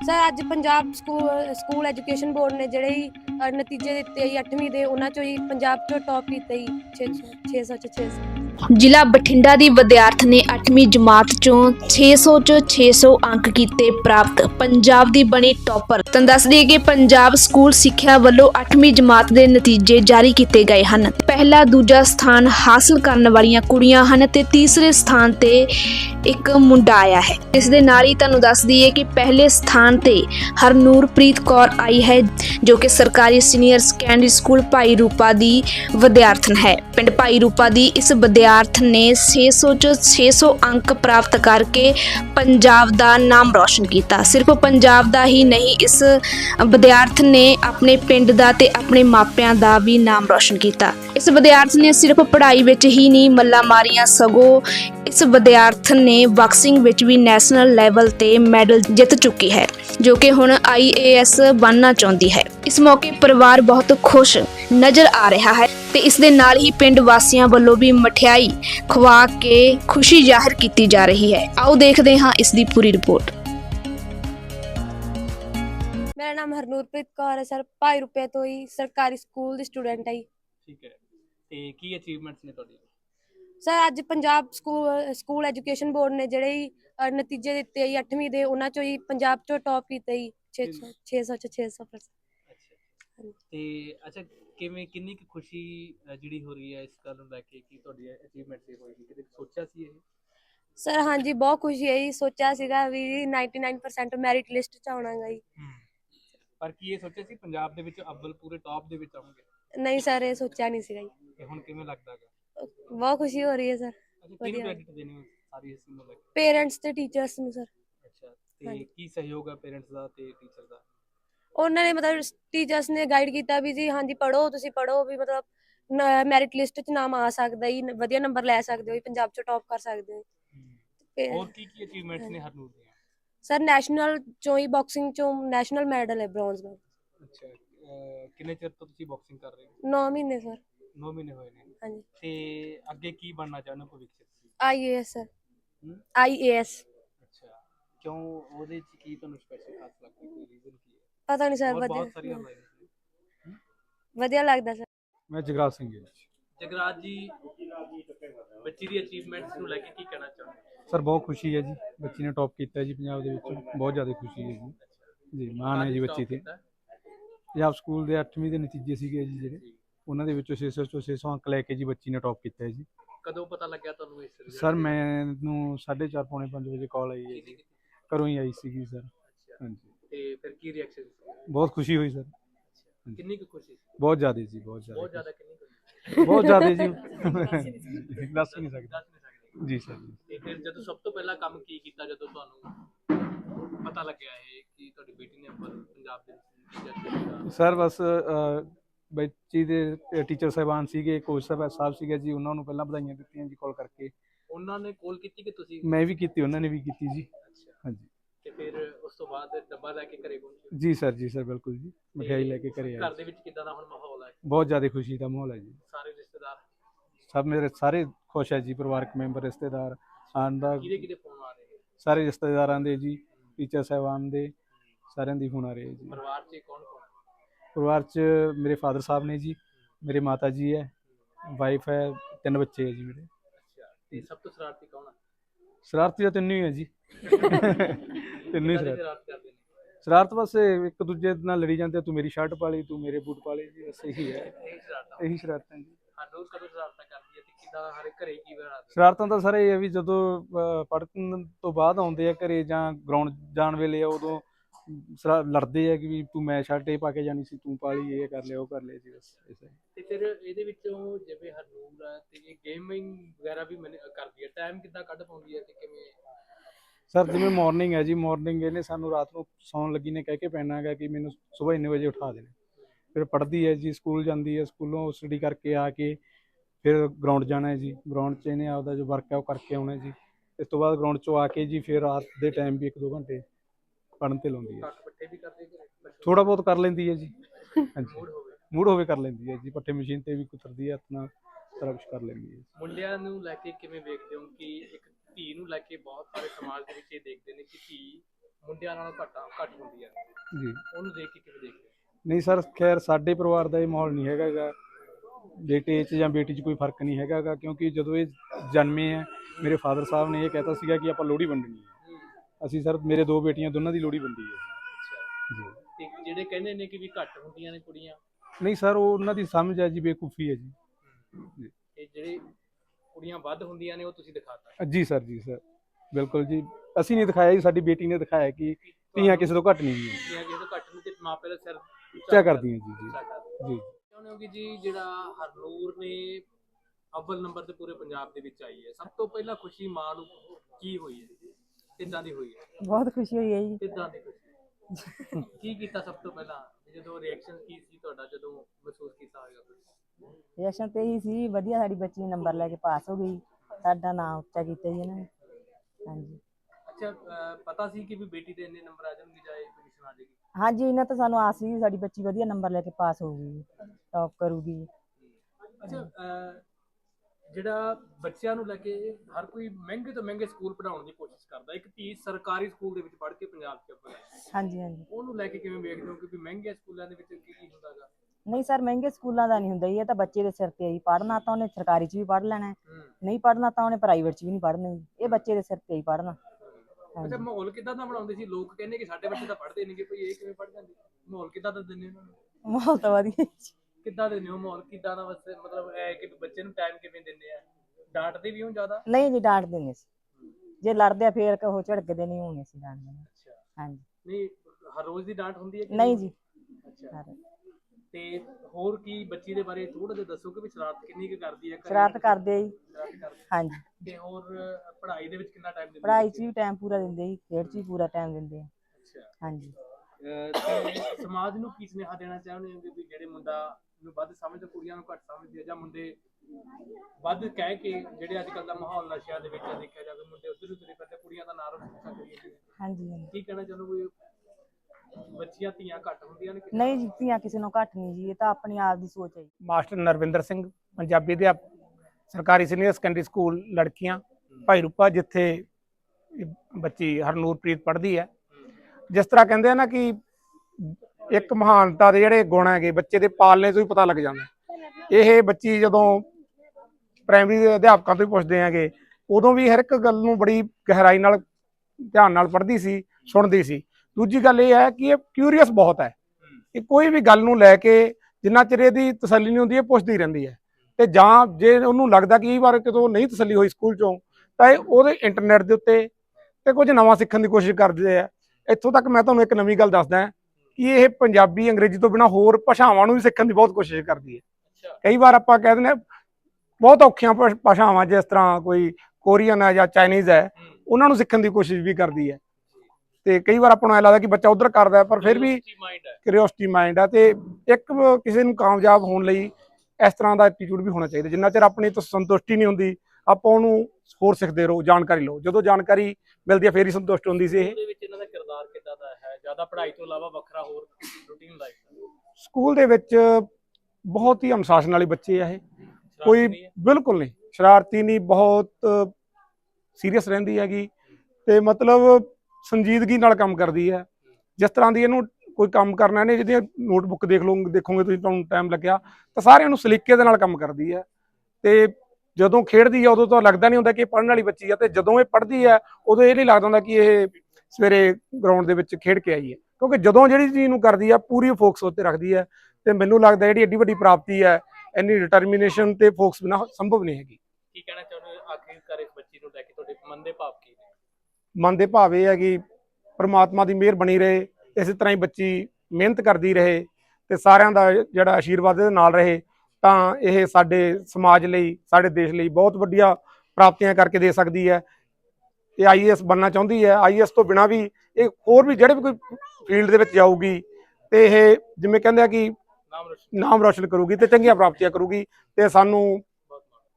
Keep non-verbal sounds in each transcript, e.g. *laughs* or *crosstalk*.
Sir ਅੱਜ Punjab school school education board ਨੇ ਜਿਹੜੇ ਹੀ ਅ, ਨਤੀਜੇ ਦਿੱਤੇ ਜੀ 8ਵੀਂ ਦੇ ਉਹਨਾਂ ਚੋਂ ਹੀ ਪੰਜਾਬ ਚੋਂ ਟੌਪ ਕੀਤੇ ਜੀ 600 600 ਚ 600 ਜ਼ਿਲ੍ਹਾ ਬਠਿੰਡਾ ਦੀ ਵਿਦਿਆਰਥ ਨੇ 8ਵੀਂ ਜਮਾਤ ਚੋਂ 600 ਚ 600 ਅੰਕ ਕੀਤੇ ਪ੍ਰਾਪਤ। ਪੰਜਾਬ ਦੀ ਬਣੀ ਟੌਪਰ। ਤਾਂ ਦੱਸ ਦਈਏ ਕਿ ਪੰਜਾਬ ਸਕੂਲ ਸਿੱਖਿਆ ਵੱਲੋਂ 8ਵੀਂ ਜਮਾਤ ਦੇ ਨਤੀਜੇ ਜਾਰੀ ਕੀਤੇ ਗਏ ਹਨ। ਪਹਿਲਾ ਦੂਜਾ ਸਥਾਨ ਹਾਸਲ ਕਰਨ ਵਾਲੀਆਂ ਕੁੜੀਆਂ ਹਨ ਤੇ ਤੀਸਰੇ ਸਥਾਨ ਤੇ ਇੱਕ ਮੁੰਡਾ ਆਇਆ ਹੈ। ਇਸ ਦੇ ਨਾਲ ਹੀ ਤੁਹਾਨੂੰ ਦੱਸ ਦਈਏ ਕਿ ਪਹਿਲੇ ਸਥਾਨ ਤੇ ਹਰਨੂਰਪ੍ਰੀਤ ਕੌਰ ਆਈ ਹੈ, ਜੋ ਕਿ ਸਰਕਾਰੀ ਸੀਨੀਅਰ ਸੈਕੰਡਰੀ ਸਕੂਲ ਭਾਈ ਰੂਪਾ ਦੀ ਵਿਦਿਆਰਥਣ ਹੈ। ਪਿੰਡ ਭਾਈ ਰੂਪਾ ਦੀ ਇਸ ਵਿਦਿਆਰਥਣ ਨੇ 600 ਚ 600 ਅੰਕ ਪ੍ਰਾਪਤ ਕਰਕੇ ਪੰਜਾਬ ਦਾ ਨਾਮ ਰੌਸ਼ਨ ਕੀਤਾ। ਸਿਰਫ ਪੰਜਾਬ ਦਾ ਹੀ ਨਹੀਂ, ਇਸ ਵਿਦਿਆਰਥਣ ਨੇ ਆਪਣੇ ਪਿੰਡ ਦਾ ਤੇ ਆਪਣੇ ਮਾਪਿਆਂ ਦਾ ਵੀ ਨਾਮ ਰੌਸ਼ਨ ਕੀਤਾ। ਇਸ ਵਿਦਿਆਰਥਣ ਨੇ ਸਿਰਫ ਪੜ੍ਹਾਈ ਵਿੱਚ ਹੀ ਨਹੀਂ, ਮੱਲਾ ਮਾਰੀਆਂ ਸਗੋਂ ਇਸ ਵਿਦਿਆਰਥਣ ਨੇ ਬਾਕਸਿੰਗ ਵਿੱਚ ਵੀ ਨੈਸ਼ਨਲ ਲੈਵਲ ਤੇ ਮੈਡਲ ਜਿੱਤ ਚੁੱਕੀ ਹੈ, ਜੋ ਕਿ ਹੁਣ ਆਈਏਐਸ ਬਣਨਾ ਚਾਹੁੰਦੀ ਹੈ। ਇਸ ਮੌਕੇ ਪਰਿਵਾਰ ਬਹੁਤ ਖੁਸ਼ ਨਜ਼ਰ ਆ ਰਿਹਾ ਹੈ ਤੇ ਇਸ ਦੇ ਨਾਲ ਹੀ ਪਿੰਡ ਵਾਸੀਆਂ ਵੱਲੋਂ ਵੀ ਮਠਿਆਈ ਖਵਾ ਕੇ ਖੁਸ਼ੀ ਜ਼ਾਹਿਰ ਕੀਤੀ ਜਾ ਰਹੀ ਹੈ। ਆਓ ਦੇਖਦੇ ਹਾਂ ਇਸ ਦੀ ਪੂਰੀ ਰਿਪੋਰਟ। ਮੇਰਾ ਨਾਮ ਹਰਨੂਰਪ੍ਰੀਤ ਕੌਰ ਹੈ ਸਰ ਭਾਈ ਰੁਪਏ ਤੋਂ ਹੀ ਸਰਕਾਰੀ ਸਕੂਲ ਦੀ ਸਟੂਡੈਂਟ ਹੈ ਜੀ। ਠੀਕ ਹੈ ਤੇ ਕੀ ਅਚੀਵਮੈਂਟਸ ਨੇ ਤੁਹਾਡੀਆਂ? ਸਰ ਅੱਜ Punjab school school education board ਨੇ ਜਿਹੜੇ ਹੀ ਅ, ਨਤੀਜੇ ਦਿੱਤੇ ਜੀ 8ਵੀਂ ਦੇ ਉਹਨਾਂ ਚੋਂ ਹੀ ਪੰਜਾਬ ਚੋਂ ਟੌਪ ਕੀਤੇ ਜੀ 600 600 ਚ 600 ਅੱਛਾ। ਤੇ ਅੱਛਾ ਕਿਵੇਂ ਕਿੰਨੀ ਕੁ ਖੁਸ਼ੀ ਅ, ਜਿਹੜੀ ਹੋ ਰਹੀ ਹੈ ਇਸ ਗੱਲ ਨੂੰ ਲੈ ਕੇ ਕਿ ਤੁਹਾਡੀ ਅਚੀਵਮੈਂਟ ਇਹ ਹੋਏਗੀ? ਕਿਤੇ ਸੋਚਿਆ ਸੀ ਇਹ? ਸਰ ਹਾਂਜੀ ਬਹੁਤ ਖੁਸ਼ੀ ਹੈ ਜੀ ਸੋਚਿਆ ਸੀਗਾ ਵੀ 99% ਮੈਰਿਟ ਲਿਸਟ ਚ ਆਉਣਾਗਾ ਜੀ। ਪਰ ਕੀ ਇਹ ਸੋਚਿਆ ਸੀ? ਪੰਜਾਬ ਦੇ ਵਿੱਚ ਅਵਲ ਪੂਰੇ ਟੌਪ ਦੇ ਵਿੱਚ ਆਉਂਗੇ ਨਹੀਂ ਸਰ ਇਹ ਸੋਚਿਆ ਨਹੀਂ ਸੀਗਾ ਜੀ। ਤੇ ਹੁਣ ਕਿਵੇਂ ਲੱਗਦਾ ਹੈਗਾ? ਬਹੁਤ ਖੁਸ਼ੀ ਹੋ ਰਹੀ ਹੈ ਸਰ ਅੱਛਾ ਕਿਹਨੂੰ ਵਧੀਆ। ਕ੍ਰੈਡਿਟ ਦੇਣੇ ਹੋ ਸਾਰੀ ਇਸ ਨੂੰ ਲੈ ਕੇ? ਪੇਰੈਂਟਸ ਤੇ ਟੀਚਰਸ ਨੂੰ ਸਰ ਅੱਛਾ ਤੇ ਹਾਂਜੀ। ਕੀ ਸਹਿਯੋਗ ਹੈ ਪੇਰੈਂਟਸ ਦਾ ਤੇ ਟੀਚਰ ਦਾ? ਉਹਨਾਂ ਨੇ ਮਤਲਬ ਟੀਚਰਸ ਨੇ ਗਾਈਡ ਕੀਤਾ ਵੀ ਜੀ ਹਾਂਜੀ ਪੜੋ ਤੁਸੀਂ ਪੜੋ ਵੀ ਮਤਲਬ ਮੈਰਿਟ ਲਿਸਟ 'ਚ ਨਾਮ ਆ ਸਕਦਾ ਨ- ਵਧੀਆ ਨੰਬਰ ਲੈ ਸਕਦੇ ਹੋ ਜੀ ਪੰਜਾਬ 'ਚੋਂ ਟੌਪ ਕਰ ਸਕਦੇ ਹੋ ਫਿਰ ਹੋਰ ਕੀ ਕੀ ਅਚੀਵਮੈਂਟਸ ਨੇ ਹਰਨੂਰ ਦੀਆਂ? ਸਰ ਨੈਸ਼ਨਲ ਚੋਂ ਹੀ ਬਾਕਸਿੰਗ ਚੋਂ ਨੈਸ਼ਨਲ ਮੈਡਲ ਹੈ ਬ੍ਰੌਂਜ਼ ਦਾ। ਅੱਛਾ ਕਿੰਨੇ ਚਿਰ ਤੋਂ ਤੁਸੀਂ ਬਾਕਸਿੰਗ ਕਰ ਰਹੇ ਹੋ? 9 ਮਹੀਨੇ ਸਰ। 9 ਮਹੀਨੇ ਹੋਏ ਨੇ। ਹਾਂਜੀ। ਤੇ ਅੱਗੇ ਕੀ ਬਣਨਾ ਚਾਹੁੰਦੇ ਹੋ ਭਵਿੱਖ 'ਚ ਤੁਸੀਂ? IAS sir. ਹਮ? ਆਈਏਐਸ ਅੱਛਾ। ਕਿਉਂ ਉਹਦੇ 'ਚ ਕੀ ਤੁਹਾਨੂੰ ਸਪੈਸ਼ਲ ਖਾਸ ਲੱਗਦਾ ਕੋਈ ਰੀਜ਼ਨ ਕੀ? ਹੈ ਪਤਾ ਨਹੀਂ ਸਰ ਹੋਰ ਬਹੁਤ ਵਧੀਆ ਸਾਰੀਆਂ ਲਾਈਨਾਂ ਨੇ ਵਧੀਆ ਲੱਗਦਾ ਸਰ। ਮੈਂ ਜਗਰਾਜ ਸਿੰਘ ਜੀ। ਜਗਰਾਜ ਜੀ ਬੱਚੀ ਦੀ ਅਚੀਵਮੈਂਟਸ ਨੂੰ ਲੈ ਕੇ ਕੀ ਕਹਿਣਾ ਚਾਹੁੰਦੇ ਸਰ ਬਹੁਤ ਖੁਸ਼ੀ ਹੈ ਜੀ। ਬੱਚੀ ਨੇ ਟੌਪ ਕੀਤਾ ਜੀ ਪੰਜਾਬ ਦੇ ਵਿੱਚ। ਬਹੁਤ ਜ਼ਿਆਦਾ ਖੁਸ਼ੀ ਹੈ ਜੀ। ਜੀ ਮਾਣ ਹੈ ਜੀ ਬੱਚੀ ਤੇ। ਪੰਜਾਬ ਸਕੂਲ ਦੇ 8ਵੀਂ ਦੇ ਨਤੀਜੇ ਸੀਗੇ ਜੀ ਜਿਹੜੇ। ਉਹਨਾਂ ਦੇ ਵਿੱਚੋਂ 600 ਚੋਂ 600 ਅੰਕ ਲੈ ਕੇ ਜੀ ਬੱਚੀ ਨੇ ਟੌਪ ਕੀਤਾ ਹੈ ਜੀ। ਕਦੋਂ ਪਤਾ ਲੱਗਿਆ ਤੁਹਾਨੂੰ ਇਸ result ਸਰ? ਮੈਨੂੰ 4:30 ਪੌਣੇ 5 ਵਜੇ ਕਾਲ ਆਈ ਹੈ ਜੀ? ਘਰੋਂ ਹੀ ਆਈ ਸੀਗੀ ਸਰ। ਹਾਂਜੀ। ਤੇ ਫਿਰ ਕੀ ਰਿਐਕਸ਼ਨ ਸੀ? ਬਹੁਤ ਖੁਸ਼ੀ ਹੋਈ ਸਰ। ਕਿੰਨੀ ਕੁ ਖੁਸ਼ੀ ਬਹੁਤ ਜ਼ਿਆਦਾ ਜੀ ਬਹੁਤ ਜ਼ਿਆਦਾ ਬਹੁਤ ਜ਼ਿਆਦਾ ਕਿੰਨੀ ਖੁਸ਼ੀ? ਬਹੁਤ ਜ਼ਿਆਦਾ ਜੀ। ਦੱਸ ਨਹੀਂ ਸਕਦਾ। ਦੱਸ ਨਹੀਂ ਸਕਦੇ। ਜੀ ਸਰ। ਜੀ ਤੇ ਫਿਰ ਜਦੋਂ ਸਭ ਤੋਂ ਪਹਿਲਾਂ ਕੰਮ ਕੀ ਕੀਤਾ ਜਦੋਂ ਤੁਹਾਨੂੰ ਪਤਾ ਲੱਗਿਆ ਇਹ ਕਿ ਤੁਹਾਡੀ ਬੇਟੀ ਨੇ ਅੱਵਲ ਪੰਜਾਬ ਦੇ ਵਿੱਚ ਸਰ ਬਸ ਅਹ, ਬੱਚੀ ਦੇ ਟੀਚਰ ਸਾਹਿਬਾਨ ਸੀਗੇ ਕੋਚ ਸਾਹਿਬ ਸਾਹਿਬ ਸੀਗੇ ਜੀ ਉਹਨਾਂ ਨੂੰ ਪਹਿਲਾਂ ਵਧਾਈਆਂ ਦਿੱਤੀਆਂ ਜੀ ਕਾਲ ਕਰਕੇ। ਉਹਨਾਂ ਨੇ ਕਾਲ ਕੀਤੀ ਕਿ ਤੁਸੀਂ? ਮੈਂ ਵੀ ਕੀਤੀ ਉਹਨਾਂ ਨੇ ਵੀ ਕੀਤੀ ਜੀ। ਅੱਛਾ। ਹਾਂਜੀ। ਫਿਰ ਉਸ ਤੋਂ ਬਾਅਦ ਡੱਬਾ ਲੈ ਕੇ ਘਰੇ ਪਹੁੰਚੇ ਜੀ ਸਰ ਜੀ ਸਰ ਬਿਲਕੁਲ ਜੀ। ਮਠਿਆਈ ਲੈ ਕੇ ਘਰੇ ਘਰ ਆਏ। ਦੇ ਵਿੱਚ ਕਿਦਾਂ ਦਾ ਹੁਣ ਮਾਹੌਲ ਹੈ? ਬਹੁਤ ਜ਼ਿਆਦਾ ਖੁਸ਼ੀ ਦਾ ਮਾਹੌਲ ਹੈ ਜੀ। ਸਾਰੇ ਰਿਸ਼ਤੇਦਾਰ? ਸਭ ਮੇਰੇ ਸਾਰੇ ਖੁਸ਼ ਹੈ ਜੀ ਪਰਿਵਾਰਕ ਮੈਂਬਰ ਰਿਸ਼ਤੇਦਾਰ ਆਉਣ ਦਾ। ਕਿਹਦੇ ਕਿਹਦੇ ਫੋਨ ਆ ਰਹੇ ਸਾਰੇ ਰਿਸ਼ਤੇਦਾਰਾਂ ਦੇ ਜੀ ਟੀਚਰ ਸਾਹਿਬਾਨ ਦੇ ਸਾਰਿਆਂ ਦੀ ਫੋਨ ਆ ਰਹੇ ਜੀ। ਪਰਿਵਾਰ 'ਚ ਕੌਣ ਕੌਣ? ਪਰਿਵਾਰ 'ਚ ਮੇਰੇ ਫਾਦਰ ਸਾਹਿਬ ਨੇ ਜੀ ਮੇਰੇ ਮਾਤਾ ਜੀ ਹੈ ਵਾਈਫ ਹੈ ਤਿੰਨ ਬੱਚੇ ਹੈ ਜੀ ਮੇਰੇ। ਅੱਛਾ ਤੇ ਸਭ ਤੋਂ ਸ਼ਰਾਰਤੀ ਕੌਣ ਹੈ ਸ਼ਰਾਰਤੀ ਤਾਂ ਤਿੰਨੋਂ ਹੀ ਹੈ ਜੀ। *laughs* ਤਿੰਨੋਂ ਸ਼ਰਾਰਤੀ ਕਰਦੇ ਨੇ? ਸ਼ਰਾਰਤ ਬਸ ਇੱਕ ਦੂਜੇ ਨਾਲ ਲੜੀ ਜਾਂਦੇ ਆ, ਤੂੰ ਮੇਰੀ ਸ਼ਰਟ ਪਾ ਲਈ ਤੂੰ ਮੇਰੇ ਬੂਟ ਪਾ ਲਏ ਜੀ ਬਸ ਇਹੀ ਹੈ। ਇਹ ਸ਼ਰਾਰਤਾਂ। ਜੀ। ਸਾਨੂੰ ਕਦੋਂ ਸ਼ਰਾਰਤਾਂ ਕਰਦੀ ਹੈ ਤੇ ਕਿਦਾਂ ਹਰੇ ਘਰੇ ਕੀ ਬਣਾ ਸ਼ਰਾਰਤਾਂ ਤਾਂ ਸਾਰੇ ਇਹ ਵੀ ਜਦੋਂ ਅਹ, ਪੜ੍ਹਨ ਤੋਂ ਬਾਅਦ ਆਉਂਦੇ ਆ ਘਰੇ ਜਾਂ ਗਰਾਊਂਡ ਜਾਣ ਵੇਲੇ ਆ ਉਦੋਂ ਸ਼ਰਾ- ਲੜਦੇ ਆ ਕਿ ਵੀ ਤੂੰ ਮੈਂ ਸ਼ਰਟ ਇਹ ਪਾ ਕੇ ਜਾਣੀ ਸੀ ਤੂੰ ਪਾ ਲਈ ਇਹ ਕਰ ਲਿਆ ਉਹ ਕਰ ਲਿਆ ਜੀ ਬਸ ਐਸਾ। ਤੇ ਫਿਰ ਇਹਦੇ ਵਿੱਚੋਂ ਜਿਵੇਂ ਹਰਨੂਰ ਹੈ ਤੇ ਇਹ ਗੇਮਿੰਗ ਵਗੈਰਾ ਵੀ ਮੈਨੇ ਕਰਦੀ ਹੈ। ਟਾਈਮ ਕਿੱਦਾਂ ਕੱਢ ਪਾਉਂਦੀ ਹੈ ਤੇ ਕਿਵੇਂ ਸਰ, ਜਿਵੇਂ ਮਾਰਨਿੰਗ ਹੈ ਜੀ ਮਾਰਨਿੰਗ ਇਹਨੇ ਸਾਨੂੰ ਰਾਤ ਨੂੰ ਸੌਣ ਲੱਗੀ ਨੇ, ਕਹਿ ਕੇ ਪੈਣਾ ਹੈਗਾ ਕਿ ਮੈਨੂੰ ਸਵੇਰ ਇੰਨੇ ਵਜੇ ਉਠਾ ਦੇਣਾ। ਫਿਰ ਪੜ੍ਹਦੀ ਹੈ ਜੀ, ਸਕੂਲ ਜਾਂਦੀ ਹੈ, ਸਕੂਲੋਂ ਸਟੱਡੀ ਕਰਕੇ ਆ ਕੇ ਫਿਰ ਗਰਾਊਂਡ ਜਾਣਾ ਹੈ ਜੀ। ਗਰਾਊਂਡ 'ਚ ਇਹਨੇ ਆਪਦਾ ਜੋ ਵਰਕ ਹੈ ਉਹ ਕਰਕੇ ਆਉਣਾ ਜੀ। ਇਸ ਤੋਂ ਬਾਅਦ ਗਰਾਊਂਡ 'ਚੋਂ ਆ ਕੇ ਜੀ ਫਿਰ ਰਾਤ ਦੇ ਟਾਈਮ ਵੀ 1-2 ਘੰਟੇ ਪੜ੍ਹਨ ਤੇ ਲਾਉਂਦੀ ਹੈ। ਥੋੜਾ ਬਹੁਤ ਕਰ ਲੈਂਦੀ ਹੈ ਜੀ। ਹਾਂਜੀ। ਮੂਡ ਹੋਵੇ ਕਰ ਲੈਂਦੀ ਹੈ ਜੀ। ਪੱਠੇ ਮਸ਼ੀਨ ਤੇ ਵੀ ਕੁਤਰਦੀ ਹੈ ਆਪਣਾ ਸਾਰਾ ਕੁਛ ਕਰ ਲੈਂਦੀ ਹੈ ਮੁੰਡਿਆਂ ਨੂੰ ਲੈ ਕੇ ਕਿਵੇਂ ਵੇਖਦੇ ਹੋ ਕਿ ਇੱਕ ਧੀ ਨੂੰ ਲੈ ਕੇ ਬਹੁਤ ਸਾਰੇ ਸਮਾਜ ਦੇ ਵਿੱਚ ਇਹ ਦੇਖਦੇ ਨੇ ਕਿ ਧੀ ਮੁੰਡਿਆਂ ਨਾਲੋਂ ਘੱਟ ਘੱਟ ਹੁੰਦੀਆਂ ਨੇ ਜੀ। ਉਹਨੂੰ ਦੇਖ ਕੇ ਕਿਵੇਂ ਦੇਖਦੇ ਹੋ? ਨਹੀਂ ਸਰ ਖੈਰ ਸਾਡੇ ਪਰਿਵਾਰ ਦਾ ਇਹ ਮਾਹੌਲ ਨਹੀਂ ਹੈਗਾ ਗਾ। ਬੇਟੇ 'ਚ ਜਾਂ ਬੇਟੀ 'ਚ ਕੋਈ ਫ਼ਰਕ ਨਹੀਂ ਹੈਗਾ ਗਾ ਕਿਉਂਕਿ ਜਦੋਂ ਇਹ ਜਨਮੇ ਆ ਮੇਰੇ ਫਾਦਰ ਸਾਹਿਬ ਨੇ ਇਹ ਕਹਿਤਾ ਸੀਗਾ ਕਿ ਆਪਾਂ ਲੋਹੜੀ ਵੰਡਣੀ ਹੈ। ਅਸੀਂ ਸਰ ਮੇਰੇ ਦੋ ਬੇਟੀਆਂ ਦੋਨਾਂ ਦੀ ਲੋਹੜੀ ਵੰਡੀ ਹੈ ਜੀ। ਤੇ ਜਿਹੜੇ ਕਹਿੰਦੇ ਨੇ ਕਿ ਵੀ ਘੱਟ ਹੁੰਦੀਆਂ ਨੇ ਕੁੜੀਆਂ? ਨਹੀਂ ਸਰ ਉਹ ਉਹਨਾਂ ਦੀ ਸਮਝ ਹੈ ਜੀ ਬੇਕੂਫੀ ਹੈ ਜੀ। ਤੇ ਜਿਹੜੇ ਕੁੜੀਆਂ ਵੱਧ ਹੁੰਦੀਆਂ ਨੇ ਉਹ ਤੁਸੀਂ ਦਿਖਾਤਾ। ਜੀ ਸਰ ਜੀ ਸਰ। ਬਿਲਕੁਲ ਜੀ। ਅਸੀਂ ਨਹੀਂ ਦਿਖਾਇਆ ਜੀ ਸਾਡੀ ਬੇਟੀ ਨੇ ਦਿਖਾਇਆ ਕਿ ਧੀਆਂ ਕਿਸੇ ਤੋਂ ਘੱਟ ਨਹੀਂ ਗਈਆਂ ਕੁੜੀਆਂ ਜਿਹਦੇ ਤੋਂ ਘੱਟ ਨੇ ਤੇ ਮਾਪੇ ਦਾ ਸਿਰ ਕਿਆ ਕਰਦੀਆਂ ਜੀ ਜੀ। ਉੱਚਾ। ਜੀ। ਚਾਹੁੰਦੇ ਹੋ ਕਿ ਜੀ ਜਿਹੜਾ ਹਰਨੂਰ ਨੇ ਅਵਲ ਨੰਬਰ ਤੇ ਪੂਰੇ ਪੰਜਾਬ ਦੇ ਵਿੱਚ ਆਈ ਹੈ ਸਭ ਤੋਂ ਪਹਿਲਾਂ ਖੁਸ਼ੀ ਮਾਂ ਨੂੰ ਕੀ ਹੋਈ ਹੈ? ਕਿੱਦਾਂ ਦੀ ਹੋਈ ਹੈ? ਬਹੁਤ ਖੁਸ਼ੀ ਹੋਈ ਹੈ ਜੀ। ਕਿੱਦਾਂ ਦੀ ਖੁਸ਼ੀ ਕੀ ਕੀਤਾ ਸਭ ਤੋਂ ਪਹਿਲਾਂ? ਜਦੋਂ ਰਿਐਕਸ਼ਨ ਕੀ ਸੀ ਤੁਹਾਡਾ ਜਦੋਂ ਮਹਿਸੂਸ ਕੀਤਾ ਹੋਵੇਗਾ ਤੁਸੀਂ? ਰਿਐਕਸ਼ਨ ਤੇ ਹੀ ਸੀ ਵਧੀਆ ਸਾਡੀ ਬੱਚੀ ਨੰਬਰ ਲੈ ਕੇ ਪਾਸ ਹੋ ਗਈ। ਸਾਡਾ ਨਾਮ ਉੱਚਾ ਕੀਤਾ ਜੀ ਇਹਨਾਂ ਨੇ। ਹਾਂਜੀ। ਅੱਛਾ ਅਹ ਪਤਾ ਸੀ ਕਿ ਵੀ ਬੇਟੀ ਦੇ ਇੰਨੇ ਨੰਬਰ ਆ ਜਾਣਗੇ ਜਾਂ ਇਹ ਪੋਜੀਸ਼ਨ ਆ ਜਾਏਗੀ? ਹਾਂਜੀ ਇਹਨਾਂ ਤਾਂ ਸਾਨੂੰ ਆਸ ਸੀ ਸਾਡੀ ਬੱਚੀ ਵਧੀਆ ਨੰਬਰ ਲੈ ਕੇ ਪਾਸ ਹੋਊਗੀ ਟੌਪ ਕਰੂਗੀ। ਅੱਛਾ ਅਹ ਜਿਹੜਾ ਬੱਚਿਆਂ ਨੂੰ ਲੈ ਕੇ ਹਰ ਕੋਈ ਮਹਿੰਗੇ ਤੋਂ ਮਹਿੰਗੇ ਸਕੂਲ ਪੜਾਉਣ ਦੀ ਕੋਸ਼ਿਸ਼ ਕਰਦਾ ਇੱਕ ਧੀ ਸਰਕਾਰੀ ਸਕੂਲ ਦੇ ਵਿੱਚ ਪੜ੍ਹ ਕੇ ਪੰਜਾਬ 'ਚ ਹੈ। ਹਾਂਜੀ ਹਾਂਜੀ। ਉਹਨੂੰ ਲੈ ਕੇ ਕਿਵੇਂ ਵੇਖਦੇ ਹੋ ਕਿ ਵੀ ਮਹਿੰਗੇ ਸਕੂਲਾਂ ਦੇ ਵਿੱਚ ਕੀ ਕੀ ਹੁੰਦਾਗਾ? ਨਹੀਂ ਸਰ ਮਹਿੰਗੇ ਸਕੂਲਾਂ ਦਾ ਨਹੀਂ ਹੁੰਦਾ ਜੀ ਇਹ ਤਾਂ ਬੱਚੇ ਦੇ ਸਿਰ ਤੇ ਹੀ ਪੜ੍ਹਨਾ ਤਾਂ ਉਹਨੇ ਸਰਕਾਰੀ 'ਚ ਵੀ ਪੜ੍ਹ ਲੈਣਾ ਹੈ, ਹੂੰ। ਨਹੀਂ ਪੜ੍ਹਨਾ ਤਾਂ ਉਹਨੇ ਪ੍ਰਾਈਵੇਟ 'ਚ ਵੀ ਨਹੀਂ ਪੜ੍ਹਨਾ ਜੀ ਇਹ ਬੱਚੇ ਦੇ ਸਿਰ ਤੇ ਹੀ ਪੜ੍ਹਨਾ। ਅੱਛਾ ਹਾਂਜੀ ਮਾਹੌਲ ਕਿੱਦਾਂ ਦਾ ਬਣਾਉਂਦੇ ਸੀ? ਲੋਕ ਕਹਿੰਦੇ ਕਿ ਸਾਡੇ ਬੱਚੇ ਤਾਂ ਪੜ੍ਹਦੇ ਨਹੀਂਗੇ ਭਈ ਇਹ ਕਿਵੇਂ ਪੜ੍ਹ ਜਾਂਦੇ? ਮਾਹੌਲ ਕਿੱਦਾਂ ਦਾ ਦਿੰਦੇ ਉਹਨਾਂ ਨੂੰ? ਮਾਹੌਲ ਤਾਂ ਵਧੀਆ ਜੀ। ਕਿੱਦਾਂ ਦਿੰਦੇ ਹੋ ਮਾਹੌਲ? ਕਿੱਦਾਂ ਦਾ ਬਸ ਮਤਲਬ ਇਹ ਕਿ ਬੱਚੇ ਨੂੰ ਟਾਈਮ ਕਿਵੇਂ ਦਿੰਦੇ ਆ? ਡਾਂਟਦੇ ਵੀ ਹੋ ਜ਼ਿਆਦਾ? ਨਹੀਂ ਜੀ ਡਾਂਟ ਦਿੰਦੇ ਸੀ। ਜੇ ਲੜਦੇ ਆ ਫੇਰ ਕਹੋ ਝੜਕਦੇ ਨਹੀਂ ਹੋਣੇ ਸੀ ਡਾਂਟ ਦਿੰਦੇ। ਅੱਛਾ। ਹਾਂਜੀ। ਨਹੀਂ ਹਰ ਰੋਜ਼ ਦੀ ਡਾਂਟ ਹੁੰਦੀ ਹੈ ਕਿ ਨਹੀਂ ਜੀ। ਅੱਛਾ। ਹਾਂ। ਤੇ ਹੋਰ ਕੀ ਬੱਚੀ ਦੇ ਬਾਰੇ ਥੋੜਾ ਜਿਹਾ ਦੱਸੋ ਕਿ ਵੀ ਸ਼ਰਾਰਤ ਕਿੰਨੀ ਕੁ ਕਰਦੀ ਹੈ ਘਰੇ? ਸ਼ਰਾਰਤ ਕਰਦੇ ਆ ਜੀ। ਸ਼ਰਾਰਤ ਕਰਦੀ ਹੈ। ਹਾਂਜੀ। ਤੇ ਹੋਰ ਅ, ਪੜ੍ਹਾਈ ਦੇ ਵਿੱਚ ਕਿੰਨਾ ਟਾਈਮ ਦਿੰਦੀ ਪੜ੍ਹਾਈ 'ਚ ਵੀ ਟਾਈਮ ਪੂਰਾ ਦਿੰਦੇ ਜੀ ਖੇਡ 'ਚ ਵੀ ਪੂਰਾ ਟਾਈਮ ਦਿੰਦੇ ਆ। ਅੱਛਾ। ਹਾਂਜੀ। ਤੇ ਸਮਾਜ ਨੂੰ ਕੀ ਸੁਨੇਹਾ ਦੇਣਾ ਚਾਹੁੰਦੇ ਹੋ ਵੀ ਜਿਹੜੇ ਮੁੰਡਾ ਨੂੰ ਵੱਧ ਸਮਝਦੇ ਕੁੜੀਆਂ ਨੂੰ ਘੱਟ ਸਮਝਦੇ ਆ ਜਾਂ ਮੁੰਡੇ ਵੱਧ ਕਹਿ ਕੇ ਜਿਹੜੇ ਅੱਜ ਕੱਲ ਦਾ ਮਾਹੌਲ ਨਸ਼ਿਆਂ ਦੇ ਵਿੱਚ ਆ, ਦੇਖਿਆ ਜਾਵੇ ਮੁੰਡੇ ਉਧਰ ਉਧਰ ਕਰਦੇ ਕੁੜੀਆਂ ਦਾ ਨਾਮ ਰੋਸ਼ਨ ਕਰੀ ਜਾਂਦੇ ਆ। ਹਾਂਜੀ ਹਾਂਜੀ। ਕੀ ਕਹਿਣਾ ਚਾਹੁੰਦੇ ਹੋ ਬੱਚੀਆਂ ਧੀਆਂ ਘੱਟ ਹੁੰਦੀਆਂ ਨੇ ਨਹੀਂ ਜੀ ਧੀਆਂ ਕਿਸੇ ਨੂੰ ਘੱਟ ਨਹੀਂ ਜੀ ਇਹ ਤਾਂ ਆਪਣੀ ਆਪ ਦੀ ਸੋਚ ਹੈ ਜੀ। ਮਾਸਟਰ ਨਰਵਿੰਦਰ ਸਿੰਘ ਪੰਜਾਬੀ ਅਧਿਆਪਕ ਸਰਕਾਰੀ ਸੀਨੀਅਰ ਸੈਕੰਡਰੀ ਸਕੂਲ ਲੜਕੀਆਂ ਭਾਈ ਰੂਪਾ ਜਿੱਥੇ ਬੱਚੀ ਹਰਨੂਰਪ੍ਰੀਤ ਪੜ੍ਹਦੀ ਹੈ। ਜਿਸ ਤਰ੍ਹਾਂ ਕਹਿੰਦੇ ਆ ਨਾ ਕਿ ਇੱਕ ਮਹਾਨਤਾ ਦੇ ਜਿਹੜੇ ਗੁਣ ਹੈਗੇ ਬੱਚੇ ਦੇ ਪਾਲਣੇ ਤੋਂ ਹੀ ਪਤਾ ਲੱਗ ਜਾਂਦਾ ਇਹ ਬੱਚੀ ਜਦੋਂ ਪ੍ਰਾਇਮਰੀ ਦੇ ਅਧਿਆਪਕਾਂ ਤੋਂ ਹੀ ਪੁੱਛਦੇ ਆਂਗੇ ਉਦੋਂ ਵੀ ਹਰ ਇੱਕ ਗੱਲ ਨੂੰ ਬੜੀ ਗਹਿਰਾਈ ਨਾਲ ਧਿਆਨ ਨਾਲ ਪੜ੍ਹਦੀ ਸੀ ਸੁਣਦੀ ਸੀ। ਦੂਜੀ ਗੱਲ ਇਹ ਹੈ ਕਿ ਇਹ ਕਿਊਰੀਅਸ ਬਹੁਤ ਹੈ ਇਹ ਕੋਈ ਵੀ ਗੱਲ ਨੂੰ ਲੈ ਕੇ ਜਿੰਨਾ ਚਿਰ ਇਹਦੀ ਤਸੱਲੀ ਨਹੀਂ ਹੁੰਦੀ ਇਹ ਪੁੱਛਦੀ ਰਹਿੰਦੀ ਹੈ। ਤੇ ਜਾਂ ਜੇ ਉਹਨੂੰ ਲੱਗਦਾ ਕਿ ਕਈ ਵਾਰ ਕਿਤੋਂ ਨਹੀਂ ਤਸੱਲੀ ਹੋਈ ਸਕੂਲ ਚੋਂ ਤਾਂ ਇਹ ਉਹਦੇ ਇੰਟਰਨੈਟ ਦੇ ਉੱਤੇ ਤੇ ਕੁਝ ਨਵਾਂ ਸਿੱਖਣ ਦੀ ਕੋਸ਼ਿਸ਼ ਕਰਦੇ ਆ। ਇੱਥੋਂ ਤੱਕ ਮੈਂ ਤੁਹਾਨੂੰ ਇੱਕ ਨਵੀਂ ਗੱਲ ਦੱਸਦਾ ਕਿ ਇਹ ਪੰਜਾਬੀ ਅੰਗਰੇਜ਼ੀ ਤੋਂ ਬਿਨਾ ਹੋਰ ਭਾਸ਼ਾਵਾਂ ਨੂੰ ਵੀ ਸਿੱਖਣ ਦੀ ਬਹੁਤ ਕੋਸ਼ਿਸ਼ ਕਰਦੀ ਹੈ। ਕਈ ਵਾਰ ਆਪਾਂ ਕਹਿ ਦਿੰਦੇ ਬਹੁਤ ਔਖੀਆਂ ਭਾਸ਼- ਭਾਸ਼ਾਵਾਂ ਜਿਸ ਤਰ੍ਹਾਂ ਕੋਈ ਕੋਰੀਅਨ ਹੈ ਜਾਂ ਚਾਈਨੀਜ਼ ਹੈ। ਉਹਨਾਂ ਨੂੰ ਸਿੱਖਣ ਦੀ ਕੋਸ਼ਿਸ਼ ਵੀ ਕਰਦੀ ਹੈ। ਤੇ ਕਈ ਵਾਰ ਆਪਾਂ ਨੂੰ ਐ ਲੱਗਦਾ ਕਿ ਬੱਚਾ ਉਧਰ ਕਰਦਾ ਪਰ ਫਿਰ ਵੀ ਮਾਈਂਡ ਹੈ। ਕਿਉਰਿਓਸਿਟੀ ਮਾਈਂਡ ਆ ਤੇ ਇੱਕ ਕਿਸੇ ਨੂੰ ਕਾਮਯਾਬ ਹੋਣ ਲਈ ਇਸ ਤਰ੍ਹਾਂ ਦਾ ਐਟੀਟਿਊਡ ਵੀ ਹੋਣਾ ਚਾਹੀਦਾ ਜਿੰਨਾ ਚਿਰ ਆਪਣੀ ਤੋਂ ਸੰਤੁਸ਼ਟੀ ਨਹੀਂ ਹੁੰਦੀ ਆਪਾਂ ਉਹਨੂੰ ਹੋਰ ਸਿੱਖਦੇ ਰਹੋ ਜਾਣਕਾਰੀ ਲਓ। ਜਦੋਂ ਜਾਣਕਾਰੀ ਮਿਲਦੀ ਹੈ ਫੇਰ ਹੀ ਸੰਤੁਸ਼ਟ ਹੁੰਦੀ ਸੀ ਇਹ। ਉਹਦੇ ਵਿੱਚ ਇਹਨਾਂ ਦਾ ਕਿਰਦਾਰ ਕਿੱਦਾਂ ਦਾ ਹੈ? ਜ਼ਿਆਦਾ ਪੜ੍ਹਾਈ ਤੋਂ ਇਲਾਵਾ ਵੱਖਰਾ ਹੋਰ ਰੂਟੀਨ ਲਾਈਫ ਸਕੂਲ ਦੇ ਵਿੱਚ ਬਹੁਤ ਹੀ ਅਨੁਸ਼ਾਸਨ ਵਾਲੇ ਬੱਚੇ ਆ ਇਹ। ਕੋਈ ਬਿਲਕੁਲ ਨਹੀਂ ਸ਼ਰਾਰਤੀ ਨਹੀਂ ਬਹੁਤ ਸੀਰੀਅਸ ਰਹਿੰਦੀ ਹੈਗੀ। ਤੇ ਮਤਲਬ ਸੰਜੀਦਗੀ ਨਾਲ ਕੰਮ ਕਰਦੀ ਹੈ। ਜਿਸ ਤਰ੍ਹਾਂ ਦੀ ਇਹਨੂੰ ਕੋਈ ਕੰਮ ਕਰਨਾ ਨੇ ਜਿਹਦੀ ਨੋਟਬੁੱਕ ਦੇਖ ਲਓ, ਦੇਖੋਗੇ ਤੁਸੀਂ, ਤੁਹਾਨੂੰ ਟਾਈਮ ਲੱਗਿਆ। ਤਾਂ ਸਾਰਿਆਂ ਨੂੰ ਸਲੀਕੇ ਦੇ ਨਾਲ ਕੰਮ ਕਰਦੀ ਹੈ। ਤੇ ਜਦੋਂ ਖੇਡਦੀ ਹੈ, ਉਦੋਂ ਤਾਂ ਲੱਗਦਾ ਨਹੀਂ ਹੁੰਦਾ ਕਿ ਇਹ ਵਾਲੀ ਬੱਚੀ ਹੈ। ਤੇ ਜਦੋਂ ਇਹ ਪੜ੍ਹਦੀ ਹੈ, ਉਦੋਂ ਇਹ ਨਹੀਂ ਲੱਗਦਾ ਹੁੰਦਾ ਕਿ ਇਹ ਸਵੇਰੇ ਗਰਾਊਂਡ ਦੇ ਵਿੱਚ ਖੇਡ ਕੇ ਆਈ ਹੈ। ਕਿਉਂਕਿ ਜਦੋਂ ਜਿਹੜੀ ਚੀਜ਼ ਨੂੰ ਕਰਦੀ ਹੈ, ਪੂਰੀ ਫੋਕਸ ਉੱਤੇ ਰੱਖਦੀ ਹੈ। ਤੇ ਮੈਨੂੰ ਲੱਗਦਾ ਜਿਹੜੀ ਏਡੀ ਵੱਡੀ ਪ੍ਰਾਪਤੀ ਹੈ, ਇੰਨੀ ਡਿਟਰਮੀਨੇਸ਼ਨ ਤੇ ਫੋਕਸ ਬਿਨਾ ਸੰਭਵ ਨਹੀਂ ਹੈਗੀ। ਕੀ ਕਹਿਣਾ ਚਾਹੁੰਦੇ ਹੋ? ਆਖਿਰਕਾਰ ਇਸ ਬੱਚੀ ਨੂੰ ਲੈ ਕੇ ਤੁਹਾਡੇ ਮਨ ਦੇ ਭਾਵ ਕੀ ਨੇ? ਮਨ ਦੇ ਭਾਵ ਇਹ ਹੈ ਕਿ ਪ੍ਰਮਾਤਮਾ ਦੀ ਮਿਹਰ ਬਣੀ ਰਹੇ ਇਸੇ ਤਰ੍ਹਾਂ ਹੀ ਬੱਚੀ ਮਿਹਨਤ ਕਰਦੀ ਰਹੇ ਤੇ ਸਾਰਿਆਂ ਦਾ ਜਿਹੜਾ ਆਸ਼ੀਰਵਾਦ ਇਹਦੇ ਨਾਲ ਰਹੇ ਤਾਂ ਇਹ ਸਾਡੇ ਸਮਾਜ ਲਈ ਸਾਡੇ ਦੇਸ਼ ਲਈ ਬਹੁਤ ਵੱਡੀਆਂ ਪ੍ਰਾਪਤੀਆਂ ਕਰਕੇ ਦੇ ਸਕਦੀ ਹੈ। ਇਹ ਆਈਐਸ ਬਣਨਾ ਚਾਹੁੰਦੀ ਹੈ। ਆਈਐਸ ਤੋਂ ਬਿਨਾ ਵੀ ਇਹ ਹੋਰ ਵੀ ਜਿਹੜੇ ਵੀ ਕੋਈ ਫੀਲਡ ਦੇ ਵਿੱਚ ਜਾਊਗੀ ਤੇ ਇਹ ਜਿਵੇਂ ਕਹਿੰਦੇ ਆ ਕਿ ਨਾਮ ਰੋਸ਼ਨ ਕਰੂਗੀ ਤੇ ਚੰਗੀਆਂ ਪ੍ਰਾਪਤੀਆਂ ਕਰੂਗੀ ਤੇ ਸਾਨੂੰ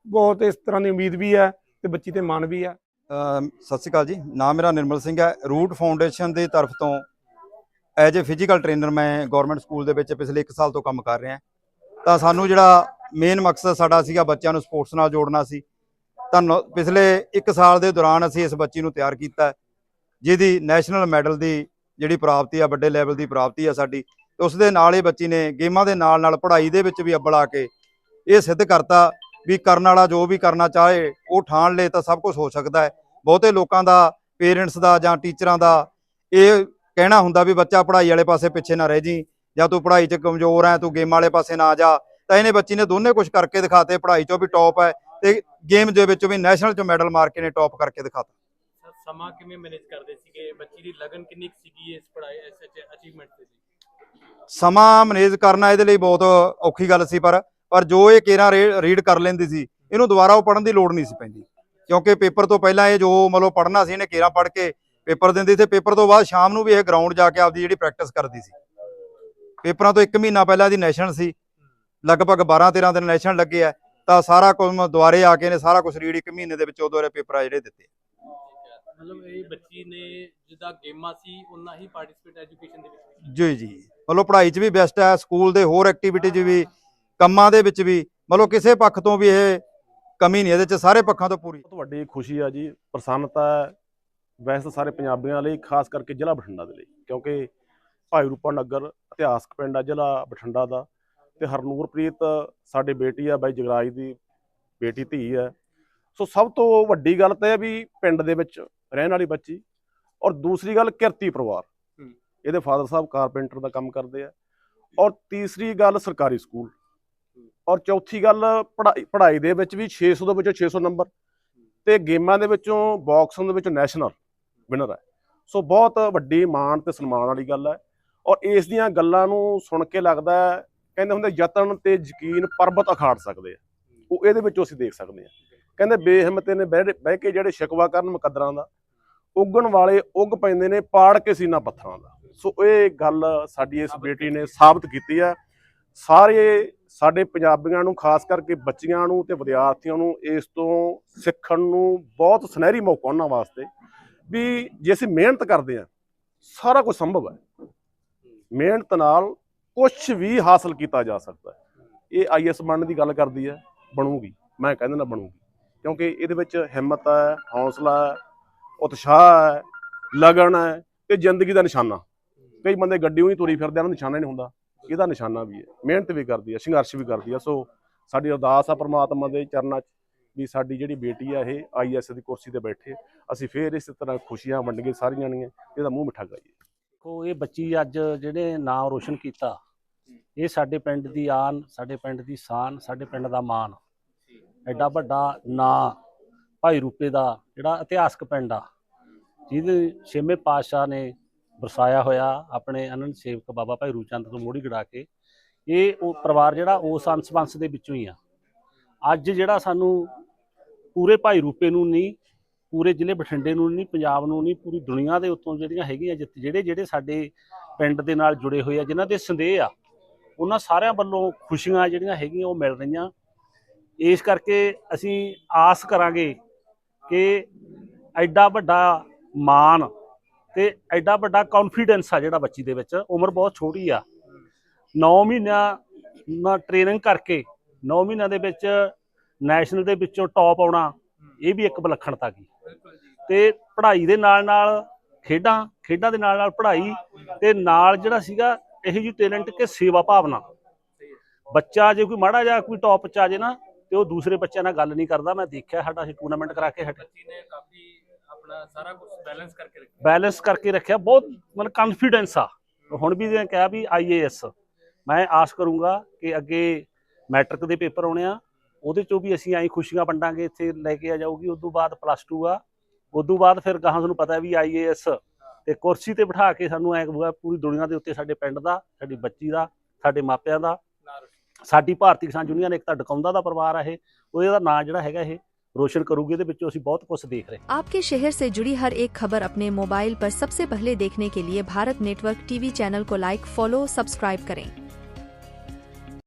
ਬਹੁਤ ਇਸ ਤਰ੍ਹਾਂ ਦੀ ਉਮੀਦ ਵੀ ਹੈ ਤੇ ਬੱਚੀ ਤੇ ਮਾਣ ਵੀ ਹੈ। ਸਤਿ ਸ਼੍ਰੀ ਅਕਾਲ ਜੀ। ਨਾਮ ਮੇਰਾ ਨਿਰਮਲ ਸਿੰਘ ਹੈ। ਰੂਟ ਫਾਊਂਡੇਸ਼ਨ ਦੀ ਤਰਫ ਤੋਂ ਐਜ ਅ ਫਿਜ਼ੀਕਲ ਟ੍ਰੇਨਰ ਮੈਂ ਗਵਰਨਮੈਂਟ ਸਕੂਲ ਦੇ ਵਿੱਚ ਪਿਛਲੇ 1 ਸਾਲ ਤੋਂ ਕੰਮ ਕਰ ਰਿਹਾ। ਤਾਂ ਸਾਨੂੰ ਜਿਹੜਾ ਮੇਨ ਮਕਸਦ ਸਾਡਾ ਸੀਗਾ ਬੱਚਿਆਂ ਨੂੰ ਸਪੋਰਟਸ ਨਾਲ ਜੋੜਨਾ ਸੀ। ਤਾਂ ਨੌ- ਪਿਛਲੇ 1 ਸਾਲ ਦੇ ਦੌਰਾਨ ਅਸੀਂ ਇਸ ਬੱਚੀ ਨੂੰ ਤਿਆਰ ਕੀਤਾ। ਜਿਹਦੀ ਨੈਸ਼ਨਲ ਮੈਡਲ ਦੀ ਜਿਹੜੀ ਪ੍ਰਾਪਤੀ ਆ, ਵੱਡੇ ਲੈਵਲ ਦੀ ਪ੍ਰਾਪਤੀ ਆ ਸਾਡੀ, ਤੇ ਉਸ ਦੇ ਨਾਲ ਇਹ ਬੱਚੀ ਨੇ ਗੇਮਾਂ ਦੇ ਨਾਲ ਨਾਲ ਪੜ੍ਹਾਈ ਦੇ ਵਿੱਚ ਵੀ ਅੱਬਲ ਆ ਕੇ ਇਹ ਸਿੱਧ ਕਰਤਾ। ਵੀ ਕਰਨ ਵਾਲਾ ਜੋ ਵੀ ਕਰਨਾ ਚਾਹੇ ਉਹ ਠਾਣ ਲੇ ਤਾਂ ਸਭ ਕੁਝ ਹੋ ਸਕਦਾ ਹੈ। ਬਹੁਤੇ ਲੋਕਾਂ ਦਾ ਪੇਰੈਂਟਸ ਦਾ ਜਾਂ ਟੀਚਰਾਂ ਦਾ ਇਹ ਕਹਿਣਾ ਹੁੰਦਾ ਵੀ ਬੱਚਾ ਪੜ੍ਹਾਈ ਵਾਲੇ ਪਾਸੇ ਪਿੱਛੇ ਨਾ ਰਹਿ ਜੀ ਜਾਂ ਤੂੰ ਪੜ੍ਹਾਈ 'ਚ ਕਮਜ਼ੋਰ ਹੈ ਤੂੰ ਗੇਮਾਂ ਵਾਲੇ ਪਾਸੇ ਨਾ ਜਾ ਤਾਂ ਇਹਨੇ ਬੱਚੀ ਨੇ ਦੋਨੇ ਕੁਝ ਕਰਕੇ ਦਿਖਾਤੇ ਪੜ੍ਹਾਈ 'ਚੋਂ ਵੀ ਟੌਪ ਹੈ ਤੇ ਗੇਮ ਦੇ ਵਿੱਚ ਵੀ ਨੈਸ਼ਨਲ 'ਚ ਮੈਡਲ ਮਾਰ ਕੇ ਨੇ ਟੌਪ ਕਰਕੇ ਦਿਖਾਤਾ। ਸਮਾਂ ਕਿਵੇਂ ਮੈਨੇਜ ਕਰਦੇ ਸੀਗੇ? ਬੱਚੀ ਦੀ ਲਗਨ ਕਿੰਨੀ ਸੀਗੀ ਇਸ ਪੜ੍ਹਾਈ ਇਸ ਅਚੀਵਮੈਂਟ ਤੇ ਸਮਾਂ ਮੈਨੇਜ ਕਰਨਾ ਇਹਦੇ ਲਈ ਬਹੁਤ ਔਖੀ ਗੱਲ ਸੀ ਪਰ ਪਰ ਜੋ ਇਹ ਕੇਰਾਂ ਰੀਡ ਕਰ ਲੈਂਦੀ ਸੀ ਇਹਨੂੰ ਦੁਬਾਰਾ ਉਹ ਪੜ੍ਹਨ ਦੀ ਲੋੜ ਨਹੀਂ ਸੀ ਪੈਂਦੀ। ਕਿਉਂਕਿ ਪੇਪਰ ਤੋਂ ਪਹਿਲਾਂ ਇਹ ਜੋ ਮਤਲਬ ਪੜ੍ਹਨਾ ਸੀ ਇਹਨੇ ਕੇਰਾਂ ਪੜ੍ਹ ਕੇ ਪੇਪਰ ਦਿੰਦੀ ਤੇ ਪੇਪਰ ਤੋਂ ਬਾਅਦ ਸ਼ਾਮ ਨੂੰ ਵੀ ਇਹ ਗਰਾਊਂਡ ਜਾ ਕੇ ਆਪਦੀ ਜਿਹੜੀ ਪ੍ਰੈਕਟਿਸ ਕਰਦੀ ਸੀ। ਪੇਪਰਾਂ ਤੋਂ 1 ਮਹੀਨਾ ਪਹਿਲਾਂ ਦੀ ਨੈਸ਼ਨਲ ਸੀ। ਲਗਭਗ 12 13 ਦਿਨ ਨੈਸ਼ਨਲ ਲੱਗੇ ਆ। ਤਾਂ ਸਾਰਾ ਕੁਝ ਦੁਆਰੇ ਆ ਕੇ ਇਹਨੇ ਸਾਰਾ ਕੁਝ ਰੀਡ 1 ਮਹੀਨੇ ਦੇ ਵਿੱਚ ਉਦੋਂ ਇਹ ਪੇਪਰ ਆ ਜਿਹੜੇ ਦਿੱਤੇ। ਮਤਲਬ ਇਹ ਬੱਚੀ ਨੇ ਜਿੱਦਾਂ ਗੇਮਾਂ ਸੀ ਉਨਾ ਹੀ ਪਾਰਟਿਸਿਪੇਟ ਐਜੂਕੇਸ਼ਨ ਦੇ ਵਿੱਚ ਜੀ ਜੀ। ਮਤਲਬ ਪੜ੍ਹਾਈ 'ਚ ਵੀ ਬੈਸਟ ਹੈ ਸਕੂਲ ਦੇ ਹੋਰ ਐਕਟੀਵਿਟੀ 'ਚ ਵੀ ਕੰਮਾਂ ਦੇ ਵਿੱਚ ਵੀ ਮਤਲਬ ਕਿਸੇ ਪੱਖ ਤੋਂ ਵੀ ਇਹ ਕਮੀ ਨਹੀਂ ਇਹਦੇ 'ਚ ਸਾਰੇ ਪੱਖਾਂ ਤੋਂ ਪੂਰੀ। ਬਹੁਤ ਵੱਡੀ ਖੁਸ਼ੀ ਆ ਜੀ ਪ੍ਰਸੰਨਤਾ ਹੈ। ਵੈਸੇ ਤਾਂ ਸਾਰੇ ਪੰਜਾਬੀਆਂ ਲਈ ਖਾਸ ਕਰਕੇ ਜ਼ਿਲ੍ਹਾ ਬਠਿੰਡਾ ਦੇ ਲਈ ਕਿਉਂਕਿ ਭਾਈ ਰੂਪਾ ਨਗਰ ਇਤਿਹਾਸਕ ਪਿੰਡ ਆ ਜ਼ਿਲ੍ਹਾ ਬਠਿੰਡਾ ਦਾ। ਤੇ ਹਰਨੂਰਪ੍ਰੀਤ ਸਾਡੇ ਬੇਟੀ ਆ ਬਾਈ ਜਗਰਾਜ ਦੀ ਬੇਟੀ ਧੀ ਹੈ। ਸੋ ਸਭ ਤੋਂ ਵੱਡੀ ਗੱਲ ਤਾਂ ਇਹ ਵੀ ਪਿੰਡ ਦੇ ਵਿੱਚ ਰਹਿਣ ਵਾਲੀ ਬੱਚੀ ਔਰ ਦੂਸਰੀ ਗੱਲ ਕਿਰਤੀ ਪਰਿਵਾਰ। ਇਹਦੇ ਫਾਦਰ ਸਾਹਿਬ ਕਾਰਪੈਂਟਰ ਦਾ ਕੰਮ ਕਰਦੇ ਆ। ਔਰ ਤੀਸਰੀ ਗੱਲ ਸਰਕਾਰੀ ਸਕੂਲ। ਔਰ ਚੌਥੀ ਗੱਲ, ਪੜ੍ਹਾਈ ਪੜ੍ਹਾਈ ਦੇ ਵਿੱਚ ਵੀ 600 ਦੇ ਵਿੱਚੋਂ 600 ਨੰਬਰ। ਤੇ ਗੇਮਾਂ ਦੇ ਵਿੱਚੋਂ ਬਾਕਸਿੰਗ ਦੇ ਵਿੱਚੋਂ ਨੈਸ਼ਨਲ ਵਿਨਰ ਹੈ। ਸੋ ਬਹੁਤ ਵੱਡੀ ਮਾਣ ਤੇ ਸਨਮਾਨ ਵਾਲੀ ਗੱਲ ਹੈ। ਔਰ ਇਸ ਦੀਆਂ ਗੱਲਾਂ ਨੂੰ ਸੁਣ ਕੇ ਲੱਗਦਾ ਹੈ, ਕਹਿੰਦੇ ਹੁੰਦੇ, ਯਤਨ ਤੇ ਯਕੀਨ ਪਰਬਤ ਅਖਾੜ ਸਕਦੇ ਆ। ਉਹ ਇਹਦੇ ਵਿੱਚੋਂ ਅਸੀਂ ਦੇਖ ਸਕਦੇ ਆ। ਕਹਿੰਦੇ, ਬੇਹਿੰਮਤੇ ਨੇ ਬਹਿ ਬਹਿ ਕੇ ਜਿਹੜੇ ਸ਼ਿਕਵਾ ਕਰਨ ਮੁਕੱਦਰਾਂ ਦਾ, ਉੱਗਣ ਵਾਲੇ ਉੱਗ ਪੈਂਦੇ ਨੇ ਪਾੜ ਕੇ ਸੀਨਾ ਪੱਥਰਾਂ ਦਾ। ਸੋ ਇਹ ਗੱਲ ਸਾਡੀ ਇਸ ਬੇਟੀ ਨੇ ਸਾਬਤ ਕੀਤੀ ਹੈ। ਸਾਰੇ ਸਾਡੇ ਪੰਜਾਬੀਆਂ ਨੂੰ, ਖਾਸ ਕਰਕੇ ਬੱਚੀਆਂ ਨੂੰ ਤੇ ਵਿਦਿਆਰਥੀਆਂ ਨੂੰ ਇਸ ਤੋਂ ਸਿੱਖਣ ਨੂੰ ਬਹੁਤ ਸੁਨਹਿਰੀ ਮੌਕਾ ਉਹਨਾਂ ਵਾਸਤੇ ਵੀ ਜੇ ਅਸੀਂ ਮਿਹਨਤ ਕਰਦੇ ਆ ਸਾਰਾ ਕੁਝ ਸੰਭਵ ਹੈ। ਮਿਹਨਤ ਨਾਲ ਕੁਝ ਵੀ ਹਾਸਲ ਕੀਤਾ ਜਾ ਸਕਦਾ ਹੈ। ਇਹ ਆਈਐਸ ਬਣਨ ਦੀ ਗੱਲ ਕਰਦੀ ਹੈ, ਬਣੂਗੀ। ਮੈਂ ਕਹਿੰਦਾ ਨਾ ਬਣੂਗੀ, ਕਿਉਂਕਿ ਇਹਦੇ ਵਿੱਚ ਹਿੰਮਤ ਹੈ, ਹੌਸਲਾ ਹੈ, ਉਤਸ਼ਾਹ ਹੈ, ਲਗਨ ਹੈ ਤੇ ਜ਼ਿੰਦਗੀ ਦਾ ਨਿਸ਼ਾਨਾ। ਕਈ ਬੰਦੇ ਗੱਡੀਆਂ ਹੀ ਤੁਰੀ ਫਿਰਦੇ ਆ, ਉਹਨਾਂ ਦਾ ਨਿਸ਼ਾਨਾ ਹੀ ਨਹੀਂ ਹੁੰਦਾ। ਇਹਦਾ ਨਿਸ਼ਾਨਾ ਵੀ ਹੈ, ਮਿਹਨਤ ਵੀ ਕਰਦੀ ਹੈ, ਸੰਘਰਸ਼ ਵੀ ਕਰਦੀ ਹੈ। ਸੋ ਸਾਡੀ ਅਰਦਾਸ ਆ ਪ੍ਰਮਾਤਮਾ ਦੇ ਚਰਨਾਂ 'ਚ ਵੀ ਸਾਡੀ ਜਿਹੜੀ ਬੇਟੀ ਆ, ਇਹ ਆਈਐਸ ਦੀ ਕੁਰਸੀ ਤੇ ਬੈਠੇ, ਅਸੀਂ ਫੇਰ ਇਸੇ ਤਰ੍ਹਾਂ ਖੁਸ਼ੀਆਂ ਵੰਡੀਏ ਸਾਰੀਆਂ ਨੇ ਇਹਦਾ ਮੂੰਹ ਮਿੱਠਾ ਕਰਾਈਏ। ਦੇਖੋ, ਇਹ ਬੱਚੀ ਅੱਜ ਜਿਹੜੇ ਨਾਮ ਰੋਸ਼ਨ ਕੀਤਾ, ਇਹ ਸਾਡੇ ਪਿੰਡ ਦੀ ਆਨ, ਸਾਡੇ ਪਿੰਡ ਦੀ ਸ਼ਾਨ, ਸਾਡੇ ਪਿੰਡ ਦਾ ਮਾਣ ਐਡਾ ਵੱਡਾ ਨਾਂ ਭਾਈ ਰੂਪੇ ਦਾ, ਜਿਹੜਾ ਇਤਿਹਾਸਕ ਪਿੰਡ ਆ, ਜਿਹਦੇ ਛੇਵੇਂ ਪਾਤਸ਼ਾਹ ਨੇ ਵਰਸਾਇਆ ਹੋਇਆ ਆਪਣੇ ਅਨੰਦ ਸੇਵਕ ਬਾਬਾ ਭਾਈ ਰੂਚੰਦ ਤੋਂ ਮੋੜੀ ਗੜਾ ਕੇ, ਇਹ ਉਹ ਪਰਿਵਾਰ ਜਿਹੜਾ ਉਸ ਅੰਸ ਬੰਸ ਦੇ ਵਿੱਚੋਂ ਹੀ ਆ। ਅੱਜ ਜਿਹੜਾ ਸਾਨੂੰ ਪੂਰੇ ਭਾਈ ਰੂਪੇ ਨੂੰ ਨਹੀਂ, ਪੂਰੇ ਜ਼ਿਲ੍ਹੇ ਬਠਿੰਡੇ ਨੂੰ ਨਹੀਂ, ਪੰਜਾਬ ਨੂੰ ਨਹੀਂ, ਪੂਰੀ ਦੁਨੀਆ ਦੇ ਉੱਤੋਂ ਜਿਹੜੀਆਂ ਹੈਗੀਆਂ ਜਿੱਥੇ- ਜਿਹੜੇ ਜਿਹੜੇ ਸਾਡੇ ਪਿੰਡ ਦੇ ਨਾਲ ਜੁੜੇ ਹੋਏ ਆ, ਜਿਨ੍ਹਾਂ ਦੇ ਸੰਦੇਹ ਆ, ਉਹਨਾਂ ਸਾਰਿਆਂ ਵੱਲੋਂ ਖੁਸ਼ੀਆਂ ਜਿਹੜੀਆਂ ਹੈਗੀਆਂ ਉਹ ਮਿਲ ਰਹੀਆਂ। ਇਸ ਕਰਕੇ ਅਸੀਂ ਆਸ ਕਰਾਂਗੇ ਕਿ ਐਡਾ ਵੱਡਾ ਮਾਣ ਤੇ ਐਡਾ ਵੱਡਾ ਕੌਨਫੀਡੈਂਸ ਆ ਜਿਹੜਾ ਬੱਚੀ ਦੇ ਵਿੱਚ, ਉਮਰ ਬਹੁਤ ਛੋਟੀ ਆ। 9 ਮਹੀਨਿਆਂ ਨਾ ਟ੍ਰੇਨਿੰਗ ਕਰਕੇ 9 ਮਹੀਨਿਆਂ ਦੇ ਵਿੱਚ ਨੈਸ਼ਨਲ ਦੇ ਵਿੱਚੋਂ ਟੌਪ ਆਉਣਾ, ਇਹ ਵੀ ਇੱਕ ਵਿਲੱਖਣਤਾ ਕੀ। ਤੇ ਪੜ੍ਹਾਈ ਦੇ ਨਾਲ ਨਾਲ ਖੇਡਾਂ ਖੇਡਾਂ ਦੇ ਨਾਲ ਨਾਲ ਪੜ੍ਹਾਈ ਤੇ ਨਾਲ ਜਿਹੜਾ ਸੀਗਾ, ਇਹੋ ਜਿਹੀ ਟੈਲੈਂਟ ਕਿ ਸੇਵਾ ਭਾਵਨਾ। ਬੱਚਾ ਜੇ ਕੋਈ ਮਾੜਾ ਜਿਹਾ ਕੋਈ ਟੌਪ ਚ ਆ ਜੇ ਨਾ, ਤੇ ਉਹ ਦੂਸਰੇ ਬੱਚਿਆਂ ਨਾਲ ਗੱਲ ਨਹੀਂ ਕਰਦਾ, ਮੈਂ ਦੇਖਿਆ ਸਾਡਾ ਅਸੀਂ ਟੂਰਨਾਮੈਂਟ ਕਰਾ ਕੇ ਹਟੇ। ਬੱਚੀ ਨੇ ਕਾਫੀ ਆਪਣਾ ਸਾਰਾ ਕੁਝ ਬੈਲੈਂਸ ਕਰਕੇ ਰੱਖਿਆ। ਬੈਲੈਂਸ ਕਰਕੇ ਰੱਖਿਆ ਬਹੁਤ ਮਤਲਬ ਕੌਨਫੀਡੈਂਸ ਆ। ਹੁਣ ਵੀ ਜੇ ਕਿਹਾ ਵੀ ਆਈਏਐਸ ਮੈਂ ਆਸ ਕਰੂੰਗਾ ਕਿ ਅੱਗੇ ਮੈਟ੍ਰਿਕ ਦੇ ਪੇਪਰ ਆਉਣੇ ਆ ਉਹਦੇ ਚੋਂ ਵੀ ਅਸੀਂ ਆਈ ਖੁਸ਼ੀਆਂ ਵੰਡਾਂਗੇ ਇੱਥੇ ਲੈ ਕੇ ਆ ਜਾਊਗੀ ਉਸ ਤੋਂ ਬਾਅਦ ਪਲੱਸ 2 ਆ। ਉਸ ਤੋਂ ਬਾਅਦ ਫਿਰ ਗਾਹਾਂ ਤੁਹਾਨੂੰ ਪਤਾ ਵੀ ਆਈਏਐਸ ਤੇ ਕੁਰਸੀ ਤੇ ਬਿਠਾ ਕੇ ਸਾਨੂੰ ਐ ਕਹੂਗਾ ਪੂਰੀ ਦੁਨੀਆ ਦੇ ਉੱਤੇ ਸਾਡੇ ਪਿੰਡ ਦਾ ਸਾਡੀ ਬੱਚੀ ਦਾ ਸਾਡੇ ਮਾਪਿਆਂ ਦਾ ਸਾਡੀ ਭਾਰਤੀ ਕਿਸਾਨ ਯੂਨੀਅਨ ਇੱਕ ਤਾਂ ਡਕਾਉਂਦਾ ਦਾ ਪਰਿਵਾਰ ਆ ਇਹ ਉਹਦਾ ਨਾਂ ਜਿਹੜਾ ਹੈਗਾ ਇਹ रोशन करोगे ਇਹਦੇ ਵਿੱਚੋਂ ਅਸੀਂ ਬਹੁਤ ਕੁਝ ਦੇਖ ਰਹੇ ਹਾਂ आपके शहर से जुड़ी हर एक खबर अपने मोबाइल पर सबसे पहले देखने के लिए भारत नेटवर्क टीवी चैनल को लाइक फॉलो सब्सक्राइब करें